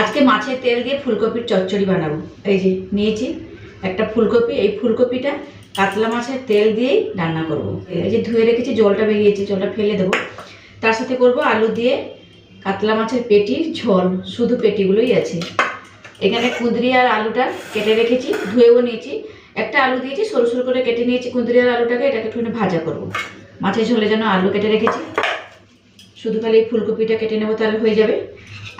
আজকে মাছের তেল দিয়ে ফুলকপির চচ্চড়ি বানাবো। এই যে নিয়েছি একটা ফুলকপি, এই ফুলকপিটা কাতলা মাছের তেল দিয়েই রান্না করব। এই যে ধুয়ে রেখেছি, জলটা বেরিয়েছে, জলটা ফেলে দেবো। তার সাথে করব আলু দিয়ে কাতলা মাছের পেটির ঝোল, শুধু পেটিগুলোই আছে। এখানে কুঁদরি আর আলুটা কেটে রেখেছি, ধুয়েও নিয়েছি। একটা আলু দিয়েছি, সরু সরু করে কেটে নিয়েছি কুঁদরি আর আলুটাকে, এটাকে একটুখানি ভাজা করব। মাছের ঝোলে যেন আলু কেটে রেখেছি। শুধু খালি ফুলকপিটা কেটে নেব, তাহলে হয়ে যাবে।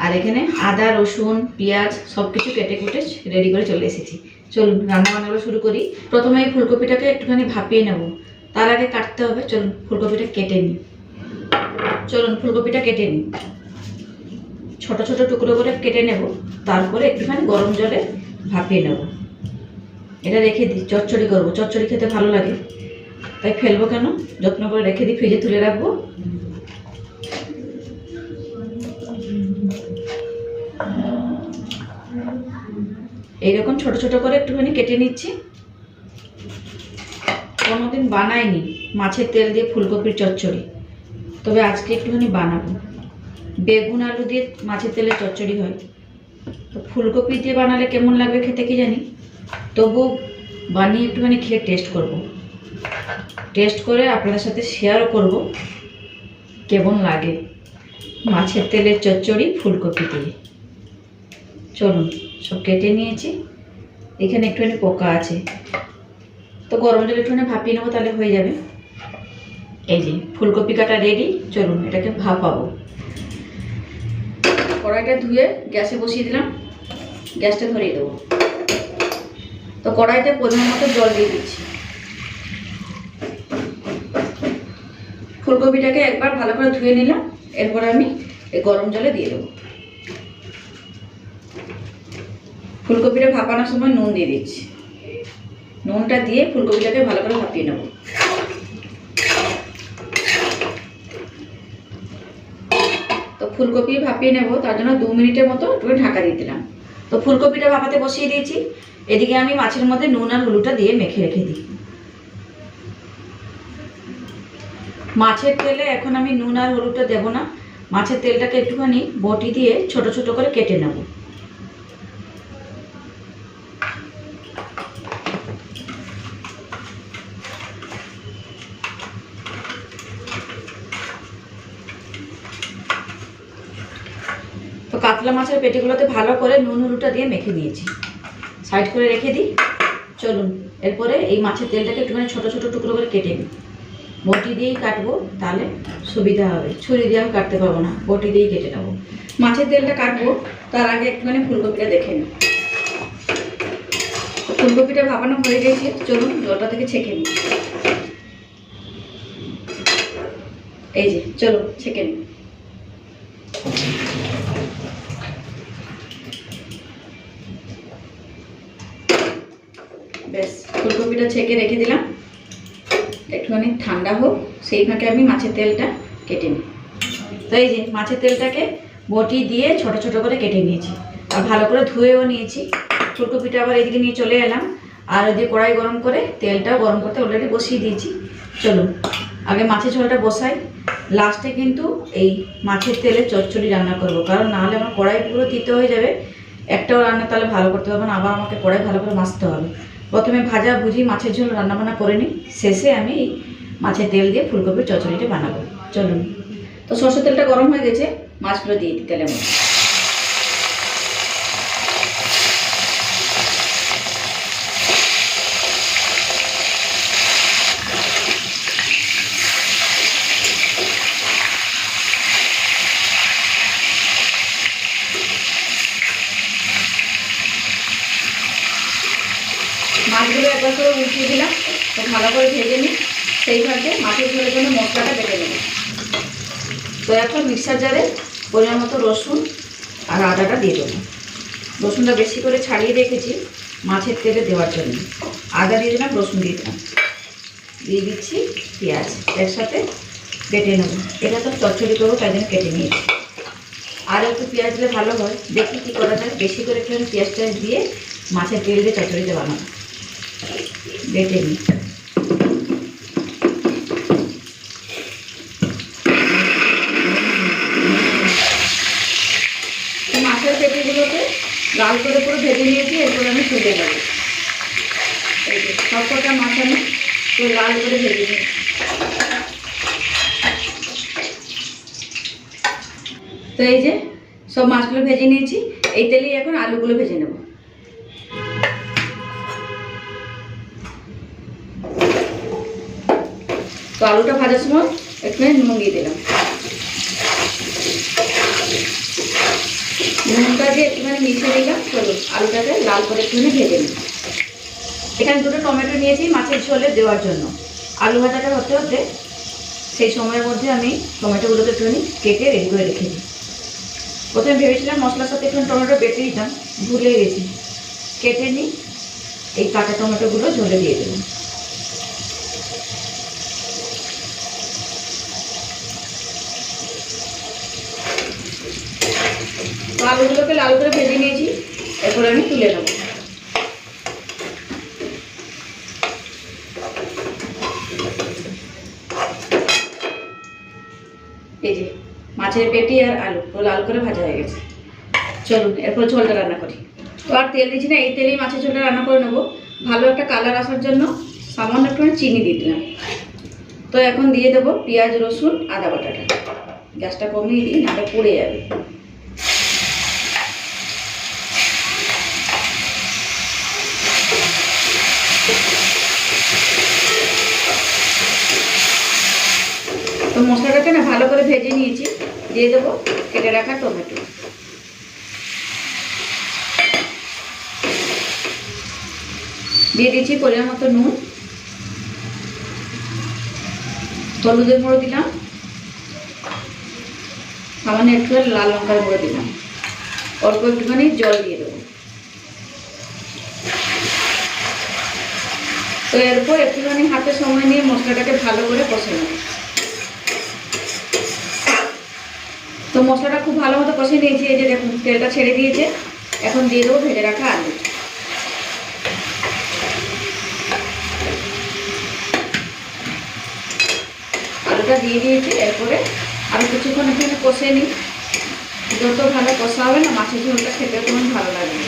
আর এখানে আদা, রসুন, পেঁয়াজ সব কিছু কেটে কুটে রেডি করে চলে এসেছি। চলুন রান্না বান্নাগুলো শুরু করি। প্রথমে এই ফুলকপিটাকে একটুখানি ভাপিয়ে নেব। তার আগে কাটতে হবে, চলুন ফুলকপিটা কেটে নিই। চলুন, ফুলকপিটা কেটে নিই। ছোট ছোট টুকরো করে কেটে নেব। তারপরে একটুখানি গরম জলে ভাপিয়ে নেব। এটা রেখে দিই, চচ্চড়ি করব। চচ্চড়ি খেতে ভালো লাগে। তাই ফেলব কেন? যত্ন করে রেখে দিই, ফ্রিজে তুলে রাখব। এইরকম ছোট ছোট করে একটুখানি কেটে নিচ্ছি। কোনোদিন বানাইনি মাছের তেল দিয়ে ফুলকপির চচ্চড়ি। তবে আজকে একটুখানি বানাবো। বেগুন আলু দিয়ে মাছের তেলে চচ্চড়ি হয়। তো ফুলকপি দিয়ে বানালে কেমন লাগবে খেতে কি জানি? তবু বানিয়ে একটুখানি খেয়ে টেস্ট করব। টেস্ট করে আপনাদের সাথে শেয়ারও করব কেমন লাগে মাছের তেলের চচ্চড়ি ফুলকপি দিয়ে। চলুন। সব কেটে নিয়েছি। এখানে একটুখানি পোকা আছে। তো গরম জল একটুখানি ভাপিয়ে নেব তাহলে হয়ে যাবে। এই যে, ফুলকপি কাটা রেডি চলুন এটাকে ভাপাবো। কড়াইটা ধুয়ে গ্যাসে বসিয়ে দিলাম। গ্যাসটা ধরিয়ে দেবো। তো কড়াইতে পরিমাণ মতো জল দিয়ে দিচ্ছি। ফুলকপিটাকে একবার ভালো করে ধুয়ে নিলাম। এরপর আমি এই গরম জলে দিয়ে দেবো। ফুলকপিটা ভাপানোর সময় নুন দিয়ে দিচ্ছি। নুনটা দিয়ে ফুলকপিটাকে ভালো করে ভাপিয়ে নেব। তো ফুলকপি ভাপিয়ে নেব, তার জন্য দু মিনিটের মতো একটু ঢাকা দিয়ে দিলাম। তো ফুলকপিটা ভাপাতে বসিয়ে দিয়েছি। এদিকে আমি মাছের মধ্যে নুন আর হলুদটা দিয়ে মেখে রেখে দিই। মাছের তেলে এখন আমি নুন আর হলুদটা দেবো না। মাছের তেলটাকে একটুখানি বটি দিয়ে ছোট ছোট করে কেটে নেব। কাতলা মাছের পেটিগুলোতে ভালো করে নুন হলুদটা দিয়ে মেখে নিয়েছি সাইড করে রেখে দিই। চলুন, এরপরে এই মাছের তেলটাকে একটুখানি ছোটো ছোটো টুকরো করে কেটে নিই। বটি দিয়েই কাটবো, তাহলে সুবিধা হবে। ছুরি দিয়ে আমি কাটতে পারব না, বটি দিয়েই কেটে নেব। মাছের তেলটা কাটবো, তার আগে একটুখানি ফুলকপিটা দেখে নিই। ফুলকপিটা ভাপানো হয়ে গেছে, চলুন জলটা থেকে ছেঁকে নিই। এই যে চলো ছেঁকে নিই ব্যাস ফুলকপিটা ছেঁকে রেখে দিলাম। একটুখানি ঠান্ডা হোক সেই ফাঁকে আমি মাছের তেলটা কেটে নিই। তো এই যে মাছের তেলটাকে বটি দিয়ে ছোট ছোট করে কেটে নিয়েছি। আর ভালো করে ধুয়েও নিয়েছি। ফুলকপিটা আবার এদিকে নিয়ে চলে এলাম। আর ওদিকে কড়াই গরম করে তেলটাও গরম করতে অলরেডি বসিয়ে দিয়েছি। চলুন, আগে মাছের ঝোলটা বসাই। লাস্টে কিন্তু এই মাছের তেলে চচ্চড়ি রান্না করব। কারণ নাহলে আমার কড়াই পুরো তিতে হয়ে যাবে। একটাও রান্না তাহলে ভালো করতে পারব না। আবার আমাকে কড়াই ভালো করে মাছতে হবে। প্রথমে ভাজা ভুজি মাছের ঝোল রান্নাবান্না করে নিই। শেষে আমি মাছের তেল দিয়ে ফুলকপির চচড়িটা বানাবো। চলুন। তো সর্ষের তেলটা গরম হয়ে গেছে, মাছগুলো দিয়ে দিই তেলের মধ্যে মাছগুলো একবার করে উঠিয়ে দিলাম তো ভালো করে ভেজে নিই সেই ফাঁকে মাছের ঝোলের জন্য মশলাটা বেটে নেব তো এখন মিক্সার জারে পরিমাণ মতো রসুন আর আদাটা দিয়ে দেবো। রসুনটা বেশি করে ছাড়িয়ে রেখেছি মাছের তেলে দেওয়ার জন্য। আদা দিয়ে দিলাম, রসুন দিয়ে দিলাম। দিয়ে দিচ্ছি পেঁয়াজ। একসাথে কেটে নেব। এটা তো চচ্চড়ি করব, তাই জন্য কেটে নিয়েছি। আর একটু পেঁয়াজ দিলে ভালো হয়। দেখি কী করা যায়। বেশি করে একটু পেঁয়াজ টেয়াজ দিয়ে মাছের তেল দিয়ে চচ্চড়িতে বানাবো। বেটে নিই মাছের পেটি মাছগুলোকে লাল করে পুরো ভেজে নিয়েছি, এরপর আমি তুলে নেব। এই যে সব কটা মাছ আমি পুরো লাল করে ভেজে নিয়েছি। তো এই যে সব মাছগুলো ভেজে নিয়েছি, এই তেলেই এখন আলুগুলো ভেজে নেব। তো আলুটা ভাজার সময় একটুখানি নুন দিয়ে দিলাম। নুনটা দিয়ে একটুখানি মিশিয়ে দিলাম চলো, আলুটাকে লাল করে একটুখানি ভেজে নিই। এখানে দুটো টমেটো নিয়েছি মাছের ঝোলে দেওয়ার জন্য। আলু ভাজাটা হতে হতে সেই সময়ের মধ্যে আমি টমেটোগুলোকে একটুখানি কেটে রেডি করে রেখে দিই। প্রথমে ভেবেছিলাম মশলার সাথে একটু টমেটো বেটে দিতাম ভুলে গেছি। কেটে নিই, এই কাঁচা টমেটোগুলো ঝোলে দিয়ে দেবো তো লাল করে ভেজে নিয়েছি। এরপর আমি তুলে নেব। এই যে, মাছের পেটি আর আলু, পুরো লাল করে ভাজা হয়ে গেছে। চলুন, এরপর ঝোলটা রান্না করি। তো আর তেল দিচ্ছি না, এই তেলেই মাছের ঝোলটা রান্না করে নেব। ভালো একটা কালার আসার জন্য সামান্য একটু চিনি দিয়ে দিলাম। তো এখন দিয়ে দেবো পেঁয়াজ, রসুন, আদা বাটাটা। গ্যাসটা কমিয়ে দিই, নাহলে পড়ে যাবে তো মশলাটাকে না ভালো করে ভেজে নিয়েছি। দিয়ে দেবো কেটে রাখা টমেটো। দিয়ে দিচ্ছি পরিমাণ মতো নুন। হলুদের গুঁড়ো দিলাম। সামান্য একটু লাল লঙ্কার গুঁড়ো দিলাম। অল্প একটুখানি জল দিয়ে দেবো। তো এরপর একটুখানি হাতে সময় নিয়ে মশলাটাকে ভালো করে কষে নেব। তো মশলাটা খুব ভালো মতো কষে নিয়েছি, এই যে দেখুন, তেলটা ছেড়ে দিয়েছে। এখন দিয়ে দেবো ভেজে রাখা আলু। আলুটা দিয়ে দিয়েছি, এরপরে আমি কিছুক্ষণ এখানে কষে নিই। যত ভালো কষা হবে না, মাছের ঝোলটা খেতে তেমন ভালো লাগবে।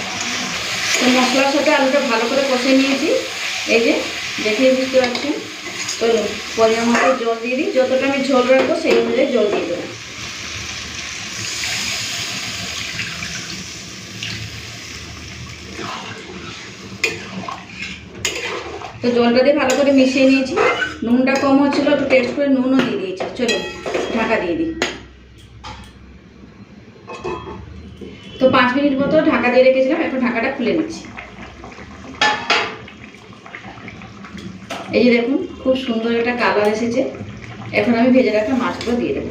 তো মশলার সাথে আলুটা ভালো করে কষে নিয়েছি। এই যে, দেখেই বুঝতে পারছেন। তো পরিমাণ মতো জল দিয়ে দিই। যতটা আমি ঝোল রাখব, সেই অনুযায়ী জল দিয়ে দেবো। তো জলটা দিয়ে ভালো করে মিশিয়ে নিয়েছি। নুনটা কম হচ্ছিল, একটু টেস্ট করে নুনও দিয়ে দিয়েছি। চলো ঢাকা দিয়ে দিই। তো পাঁচ মিনিট মতো ঢাকা দিয়ে রেখেছিলাম, এখন ঢাকাটা খুলে নিচ্ছি। এই যে দেখুন, খুব সুন্দর একটা কালার এসেছে। এখন আমি ভেজে রাখা মাছগুলো দিয়ে দেবো।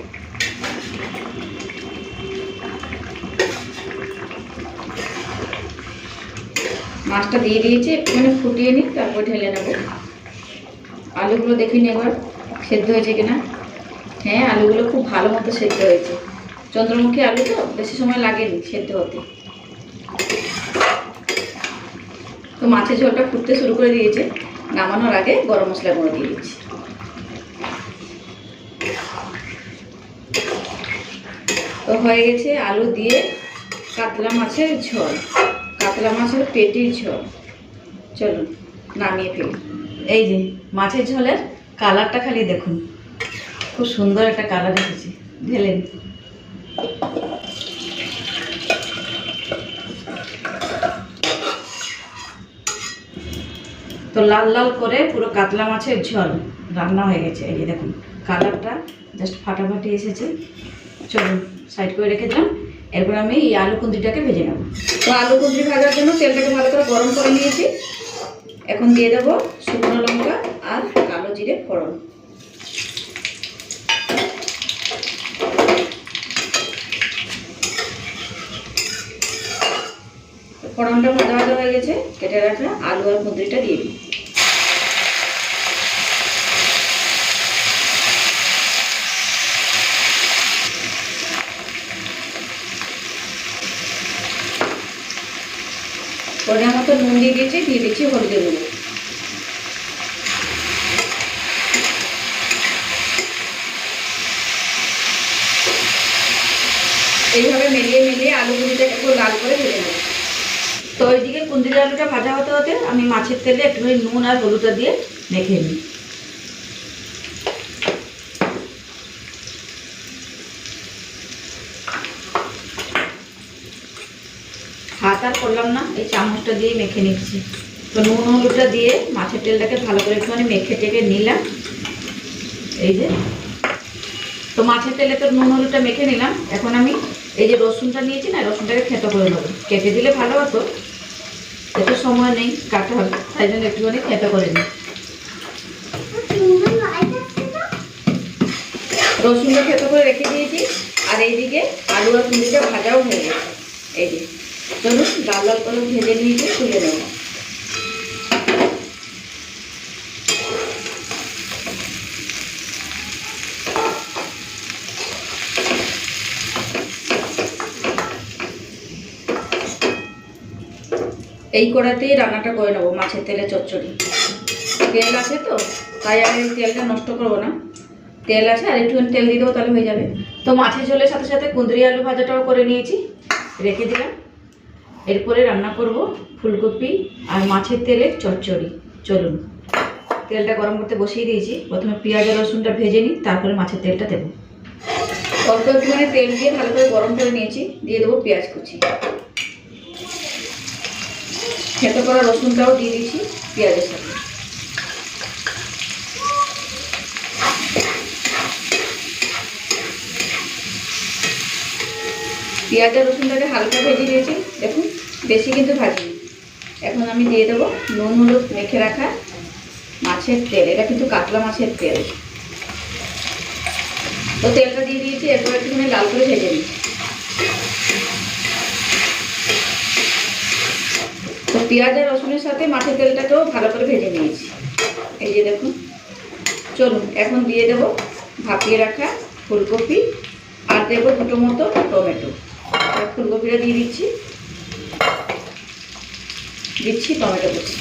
মাছটা দিয়ে দিয়েছি, একটুখানি ফুটিয়ে নিই, তারপর ঢেলে নেব। আলুগুলো দেখে নিই একবার, সেদ্ধ হয়েছে কিনা? হ্যাঁ আলুগুলো খুব ভালো মতো সেদ্ধ হয়েছে। চন্দ্রমুখী আলু তো, বেশি সময় লাগেনি সেদ্ধ হতে। তো মাছের ঝোলটা ফুটতে শুরু করে দিয়েছে। নামানোর আগে গরম মশলা গুঁড়ো দিয়ে দিচ্ছি। তো হয়ে গেছে আলু দিয়ে কাতলা মাছের ঝোল। কাতলা মাছের পেটির ঝোল। চলুন নামিয়ে ফেলি। এই যে, মাছের ঝোলের কালারটা খালি দেখুন। খুব সুন্দর একটা কালার এসেছে। ঢেলেন তো লাল লাল করে পুরো কাতলা মাছের ঝোল রান্না হয়ে গেছে। এই যে দেখুন, কালারটা জাস্ট ফাটাফাটি এসেছে। চলুন সাইড করে রেখে দিলাম। এরপর আমি এই আলু কুন্দিটাকে ভেজে নেব। তো আলু কুন্দি ভাজার জন্য তেলটাকে ভালো করে গরম করে নিয়েছি। এখন দিয়ে দেবো শুকনো লঙ্কা আর কালো জিরে ফোড়ন। ফোড়নটা ভাজা ভাজা হয়ে গেছে, কেটে রাখলাম আলু আর কুঁদরিটা দিয়ে দিই পরিমাণ মতো নুন দিয়ে দিয়েছি, দিয়ে দিচ্ছি হলুদের গুঁড়ো। এইভাবে মেলিয়ে মেলিয়ে আলু গুঁড়িটাকে একটু লাল করে ভেজে দেবো তো ওইদিকে কুন্দির আলুটা ভাজা হতে হতে আমি মাছের তেলে একটুখানি নুন আর হলুদটা দিয়ে মেখে নিই হাত আর করলাম না, এই চামচটা দিয়ে মেখে নিচ্ছি। তো নুন হলুদটা দিয়ে মাছের তেলটাকে ভালো করে একটুখানি মেখে টেকে নিলাম। এই যে। তো মাছের তেলে তো নুন হলুদটা মেখে নিলাম। এখন আমি এই যে রসুনটা নিয়েছি না রসুনটাকে খেতে করে নেব কেটে দিলে ভালো হতো। এত সময় নেই, কাটা হবে। তাই জন্য একটুখানি খেতে করে নিই। রসুনটা খেতে করে রেখে দিয়েছি। আর এইদিকে আলু আর কুঁড়িটা ভাজাও হয়ে গেছে। এই যে। চলুন লাল লাল করে ভেজে নিয়েছি তুলে নেব। এই কড়াতেই রান্নাটা করে নেব, মাছের তেলে চচ্চড়ি। তেল আছে তো, তাই আর তেলটা নষ্ট করব না। তেল আছে, আর একটুখানি তেল দিয়ে দেবো, তাহলে হয়ে যাবে। তো মাছের ঝোলের সাথে সাথে কুঁদরি আলু ভাজাটাও করে নিয়েছি, রেখে দিলাম। এরপরে রান্না করব ফুলকপি আর মাছের তেলে চচ্চড়ি। চলুন। তেলটা গরম করতে বসিয়ে দিয়েছি। প্রথমে পেঁয়াজ রসুনটা ভেজে নিই, তারপরে মাছের তেলটা দেবো। অল্প একটুখানি তেল দিয়ে ভালো করে গরম করে নিয়েছি, দিয়ে দেবো পেঁয়াজ কুচি। খেতে করা রসুনটাও দিয়ে দিয়েছি পেঁয়াজের সাথে। পেঁয়াজ আর রসুনটাকে হালকা ভেজে দিয়েছি দেখুন, বেশি কিন্তু ভাজিনি। এখন আমি দিয়ে দেবো নুন, হলুদ মেখে রাখা মাছের তেল। এটা কিন্তু কাতলা মাছের তেল। তো তেলটা দিয়ে দিয়েছি, এরপর একটুখানি লাল করে ভেজে নিই। তো পেঁয়াজ আর রসুনের সাথে মাছের তেলটাকেও ভালো করে ভেজে নিয়েছি। এই যে দেখুন। চলুন, এখন দিয়ে দেবো ভাপিয়ে রাখা ফুলকপি। আর দেবো দুটো মতো টমেটো। ফুলকপিটা দিয়ে দিচ্ছি। দিচ্ছি টমেটো কুচি।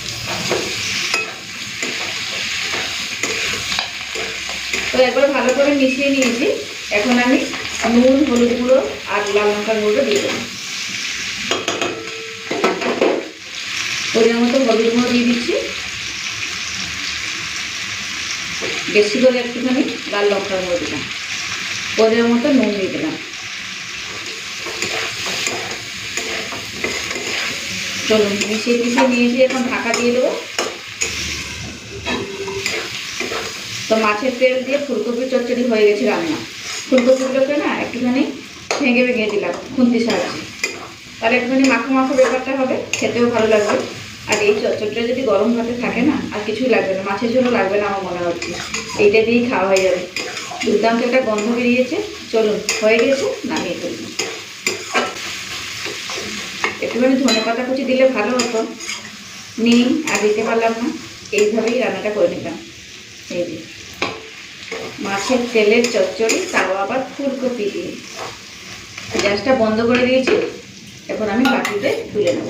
তো একবার ভালো করে মিশিয়ে নিয়েছি। এখন আমি নুন, হলুদ গুঁড়ো আর লাল লঙ্কার গুঁড়ো দিয়ে দেবো। পরিমাণ মতো হলুদ গুঁড়ো দিয়ে দিচ্ছি। বেশি করে একটুখানি লাল লঙ্কার গুঁড়ো দিলাম। পরিমাণ মতো নুন দিয়ে দিলাম। চলুন মিশিয়ে মিশিয়ে নিয়েছি এখন ঢাকা দিয়ে দেবো। তো মাছের তেল দিয়ে ফুলকপির চচ্চড়ি হয়ে গেছে রান্না। ফুলকপিগুলোকে না একটুখানি ভেঙে ভেঙে দিলাম, খুন্তি সাহায্যে। তাহলে একটুখানি মাখো মাখো ব্যাপারটা হবে, খেতেও ভালো লাগবে। আর এই চচ্চড়িটা যদি গরম ভাতে থাকে না, আর কিছুই লাগবে না, মাছের জন্য লাগবে না আমার মনে হচ্ছে। এইটা দিয়েই খাওয়া হয়ে যাবে। দুর্দান্ত একটা গন্ধ বেরিয়েছে। চলুন, হয়ে গেছে, নামিয়ে ফেলব একটুখানি ধনে পাতা কুচি দিলে ভালো হতো। নিই আর দিতে পারলাম না, এইভাবেই রান্নাটা করে নিলাম। এই যে, মাছের তেলের চচ্চড়ি, তাও আবার ফুলকপি দিয়ে। গ্যাসটা বন্ধ করে দিয়েছি, এখন আমি বাটিতে তুলে নেব।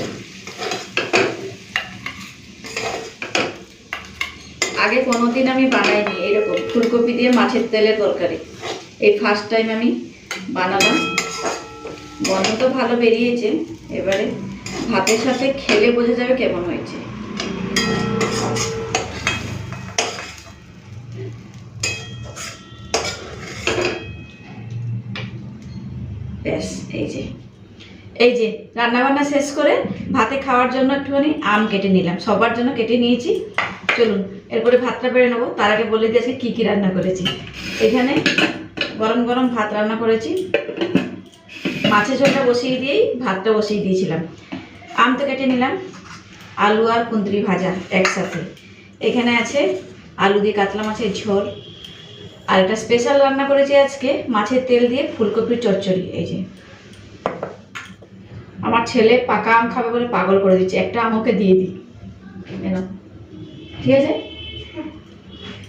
আগে কোনোদিন আমি বানাইনি, এরকম ফুলকপি দিয়ে মাছের তেলের তরকারি। এই ফার্স্ট টাইম আমি বানালাম। গন্ধ তো ভালো বেরিয়েছে। এবারে ভাতের সাথে খেলে বোঝা যাবে কেমন হয়েছে। ব্যাস, এই যে। এই যে, রান্নাবান্না শেষ করে ভাতে খাওয়ার জন্য একটুখানি আম কেটে নিলাম। সবার জন্য কেটে নিয়েছি। চলুন, এরপরে ভাতটা বেড়ে নেব। তার আগে বলে দিয়েছে কী কী রান্না করেছি। এখানে গরম গরম ভাত রান্না করেছি। মাছের ঝোলটা বসিয়ে দিয়েই, ভাতটা বসিয়ে দিয়েছিলাম। আম তো কেটে নিলাম, আলু আর কুঁদরি ভাজা একসাথে। এখানে আছে আলু দিয়ে কাতলা মাছের ঝোল। আর একটা স্পেশাল রান্না করেছি আজকে, মাছের তেল দিয়ে ফুলকপির চচ্চড়ি, এই যে। আমার ছেলে পাকা আম খাবে বলে পাগল করে দিচ্ছে, একটা আম ওকে দিয়ে দিই। ঠিক আছে?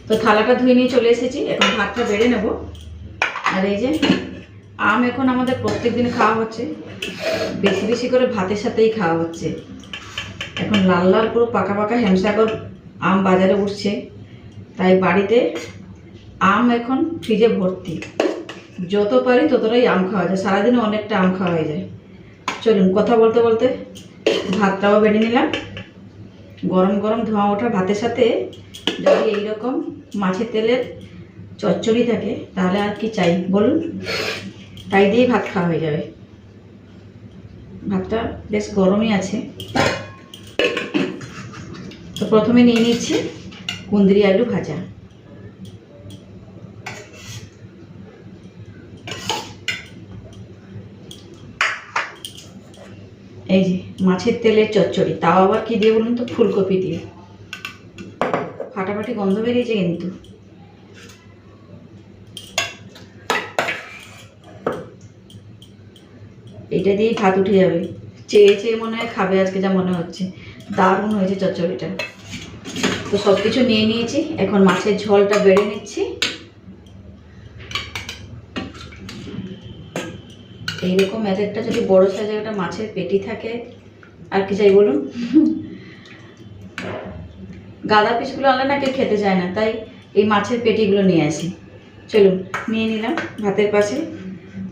তো থালাটা ধুয়ে নিয়ে চলে এসেছি, এখন ভাতটা বেড়ে নেব। আর এই যে আম এখন আমাদের প্রত্যেক দিন খাওয়া হচ্ছে। বেশি বেশি করে ভাতের সাথেই খাওয়া হচ্ছে। এখন লাল লাল পুরো পাকা পাকা হেমসাগর আম বাজারে উঠছে। তাই বাড়িতে আম এখন ফ্রিজে ভর্তি। যত পারি ততটাই আম খাওয়া যায়। সারাদিনে অনেকটা আম খাওয়া হয়ে যায়। চলুন, কথা বলতে বলতে ভাতটাও বেড়ে নিলাম। গরম গরম ধোঁয়া ওঠা ভাতের সাথে যদি এইরকম মাছের তেলের চচ্চড়ি থাকে, তাহলে আর কি চাই? বলুন। তাই দিয়েই ভাত খাওয়া হয়ে যাবে। ভাতটা বেশ গরমই আছে। তো প্রথমে নিয়ে নিচ্ছি কুন্দ্রি আলু ভাজা। এই যে মাছের তেলের চচ্চড়ি, তাও আবার কি দিয়ে বলুন তো? ফুলকপি দিয়ে। ফাটাফাটি গন্ধ বেরিয়েছে কিন্তু। এইটা দিয়েই ভাত উঠে যাবে। চেয়ে চেয়ে মনে হয় খাবে আজকে যা মনে হচ্ছে। দারুণ হয়েছে চচ্চড়িটা। তো সব কিছু নিয়ে নিয়েছি, এখন মাছের ঝোলটা বেড়ে নিচ্ছি। এইরকম এক একটা যদি বড় সাইজের একটা মাছের পেটি থাকে, আর কি চাই বলুন? গাদা পিসগুলো আনলে না কেউ খেতে চায় না, তাই এই মাছের পেটিগুলো নিয়ে আসি। চলুন, নিয়ে নিলাম ভাতের পাশে।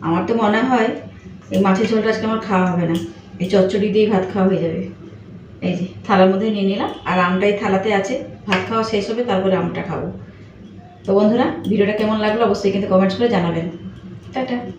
আমার তো মনে হয় এই মাছের ঝোলটা আজকে আমার খাওয়া হবে না। এই চচ্চড়ি দিয়েই ভাত খাওয়া হয়ে যাবে। এই যে, থালার মধ্যে নিয়ে নিলাম। আর আমটাই থালাতে আছে। ভাত খাওয়া শেষ হবে, তারপরে আমটা খাব। তো বন্ধুরা, ভিডিওটা কেমন লাগল অবশ্যই কিন্তু কমেন্টস করে জানাবেন। টাটা।